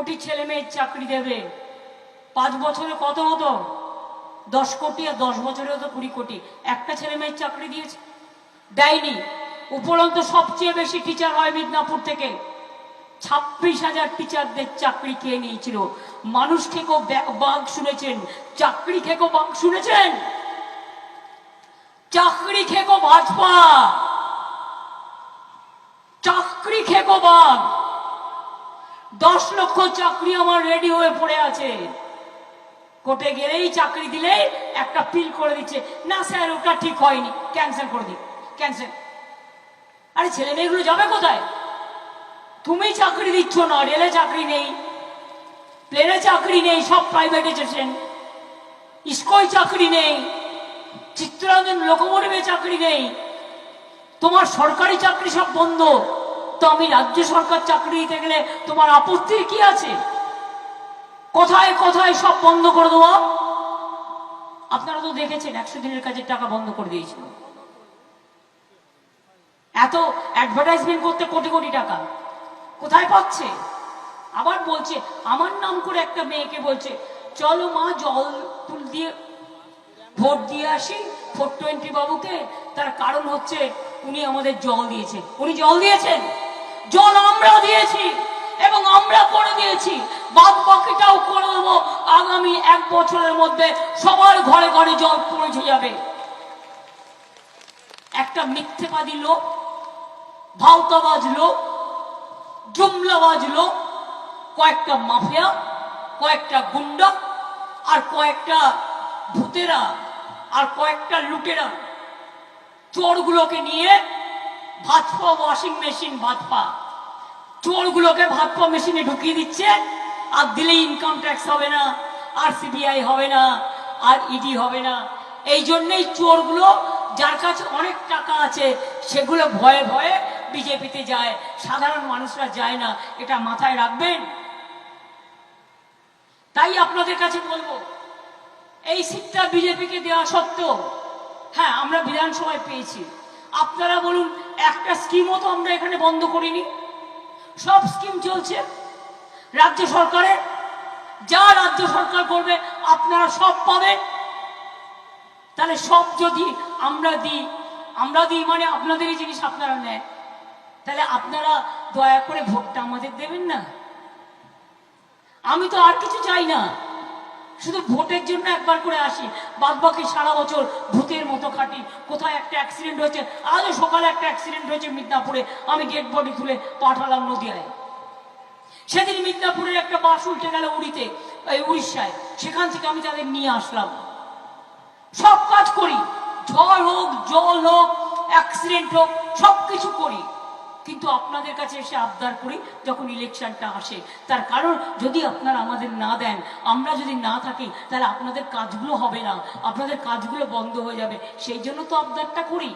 কোটি ছেলে মেয়ের চাকরি দেবে। পাঁচ বছরে কত হতো? দশ কোটি আর দশ বছরে হতো কুড়ি কোটি। একটা ছেলে মেয়ের চাকরি দিয়েছে। দেয়নি। উপরন্ত সবচেয়ে বেশি টিচার হয় মিদনাপুর থেকে। ছাব্বিশ হাজার টিচারদের চাকরি খেয়ে নিয়েছিল? মানুষ থেকেও বাঘ শুনেছেন। চাকরি খেকো বাঘ শুনেছেন? চাকরি খেকো ভাজপা। চাকরি খেকো বাঘ। দশ লক্ষ চাকরি আমার রেডি হয়ে পড়ে আছে। কোর্টে গেলেই চাকরি দিলে একটা পিল করে দিচ্ছে। না স্যার, ওটা ঠিক হয়নি। ক্যান্সেল করে দিই ক্যান্সেল আরে ছেলে মেয়েগুলো যাবে কোথায়? তুমি চাকরি দিচ্ছ না রেলে চাকরি নেই প্লেনে চাকরি নেই, সব প্রাইভেটাইজেশন ইস্কোয় চাকরি নেই, চিত্তরঞ্জন লোকমোটিভে চাকরি নেই। তোমার সরকারি চাকরি সব বন্ধ। তো আমি রাজ্য সরকার চাকরি দিতে গেলে তোমার আপত্তি কি আছে? কোথায় কোথায় সব বন্ধ করে দেওয়া আপনারা তো দেখেছেন, একশো দিনের কাজের টাকা বন্ধ করে দিয়েছিল। এত অ্যাডভার্টাইজমেন্ট করতে কোটি কোটি টাকা। কোথায় পাচ্ছে? আবার বলছে, আমার নাম করে একটা মেয়েকে বলছে, চলো মা, জল তুল দিয়ে, ভোট দিয়ে আসি ফোর টোয়েন্টি বাবুকে তার কারণ হচ্ছে, উনি আমাদের জল দিয়েছে উনি জল দিয়েছেন? জল আমরা দিয়েছি এবং আমরা করে দিয়েছি। বাদ বাকিটাও করে দেবো। আগামী এক বছরের মধ্যে সবার ঘরে ঘরে জল পৌঁছে যাবে। একটা মিথ্যেবাদী লোক, ভাওতাবাজ লোক, জুমলাবাজ লোক, কয়েকটা মাফিয়া, কয়েকটা গুন্ডা আর কয়েকটা ভূতেরা আর কয়েকটা লুটেরা চোরগুলোকে নিয়ে ভাতপা ওয়াশিং মেশিন ভাতপা চোরগুলোকে ভাতপা মেশিনে ঢুকিয়ে দিচ্ছে, আর দিলে ইনকাম ট্যাক্স হবে না আর সিবিআই হবে না, আর ইডি হবে না। এই জন্যই চোরগুলো, যার কাছে অনেক টাকা আছে, সেগুলো ভয়ে ভয়ে বিজেপিতে যায়। সাধারণ মানুষরা যায় না, এটা মাথায় রাখবেন। তাই আপনাদের কাছে বলব, এই সিটটা বিজেপিকে দেওয়া সত্ত্বেও হ্যাঁ আমরা বিধানসভায় পেয়েছি। আপনারা বলুন একটা স্কিমও তো আমরা এখানে বন্ধ করিনি। সব স্কিম চলছে। রাজ্য সরকারের, যা রাজ্য সরকার করবে, আপনারা সব পাবেন তাহলে সব যদি আমরা দিই আমরা দিই মানে আপনাদেরই জিনিস আপনারা নেন। তাহলে আপনারা দয়া করে ভোটটা আমাদের দেবেন না। আমি তো আর কিছু চাই না। শুধু ভোটের জন্য একবার করে আসি বাদ বাকি সারা বছর ভূতের মতো খাটি। কোথায় একটা অ্যাক্সিডেন্ট হয়েছে? আজও সকালে একটা অ্যাক্সিডেন্ট হয়েছে মিদনাপুরে। আমি ডেড বডি তুলে পাঠালাম নদিয়ায়। সেদিন মিদনাপুরের একটা বাস উল্টে গেল উড়িতে, এই উড়িষ্যায়। সেখান থেকে আমি তাদের নিয়ে আসলাম। সব কাজ করি। ঝড় হোক, জল হোক অ্যাক্সিডেন্ট হোক সব কিছু করি। কিন্তু আপনাদের কাছে এসে আবদার করি যখন ইলেকশনটা আসে। তার কারণ, যদি আপনারা আমাদের না দেন, আমরা যদি না থাকি, তাহলে আপনাদের কাজগুলো হবে না। আপনাদের কাজগুলো বন্ধ হয়ে যাবে। সেই জন্য তো আবদারটা করি।